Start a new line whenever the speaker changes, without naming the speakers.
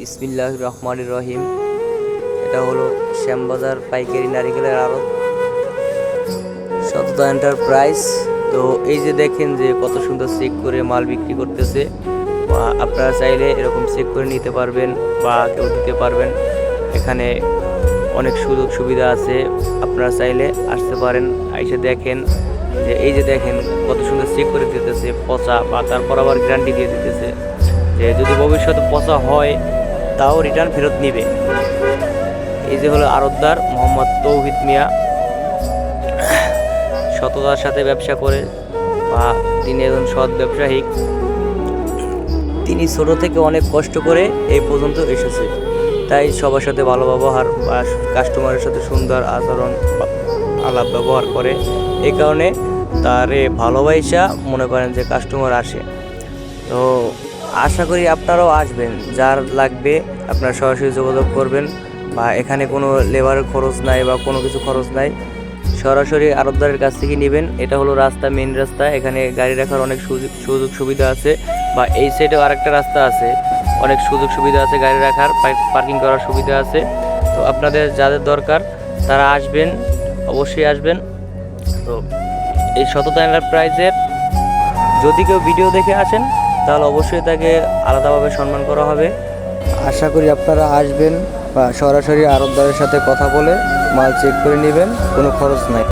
বিসমিল্লাহ রহমান রহিম। এটা হলো শ্যামবাজার পাইকারি নারিকেলের আড়ত। সততা এন্টারপ্রাইজ। তো এই যে দেখেন যে কত সুন্দর চেক করে মাল বিক্রি করতেছে। বা আপনারা চাইলে এরকম চেক করে নিতে পারবেন বা কেউ দিতে পারবেন। এখানে অনেক সুযোগ সুবিধা আছে। আপনারা চাইলে আসতে পারেন। এসে দেখেন যে এই যে দেখেন কত সুন্দর চেক করে দিতেছে। পচা বা তারপর আবার গ্যারান্টি দিয়ে দিতেছে। যে যদি ভবিষ্যতে পচা হয় তাও রিটার্ন ফেরত নিবে। এই যে হলো আরতদার মোহাম্মদ তৌহিদ মিয়া। সততার সাথে ব্যবসা করে বা তিনি একজন সৎ ব্যবসায়িক তিনি ছোট থেকে অনেক কষ্ট করে এই পর্যন্ত এসেছে। তাই সবার সাথে ভালো ব্যবহার বা কাস্টমারের সাথে সুন্দর আচরণ আলাপ ব্যবহার করে। এই কারণে তারে ভালোবাসা মনে করেন যে কাস্টমার আসে। তো আশা করি আপনারাও আসবেন। যার লাগবে আপনারা সরাসরি যোগাযোগ করবেন বা এখানে কোনো লেবারের খরচ নাই বা কোনো কিছু খরচ নাই, সরাসরি আরবদারের কাছ থেকে নেবেন। এটা হলো রাস্তা মেন রাস্তা। এখানে গাড়ি রাখার অনেক সুযোগ সুবিধা আছে বা এই সাইডেও আরেকটা রাস্তা আছে। অনেক সুযোগ সুবিধা আছে গাড়ি রাখার, পার্কিং করার সুবিধা আছে। তো আপনাদের যাদের দরকার, তারা আসবেন, অবশ্যই আসবেন। তো এই সততা এন্টারপ্রাইজের যদি কেউ ভিডিও দেখে আসেন তাহলে অবশ্যই তাকে আলাদাভাবে সম্মান করা হবে। আশা করি আপনারা আসবেন বা সরাসরি আরবদারের সাথে কথা বলে মাল চেক করে নেবেন, কোনো খরচ নাই।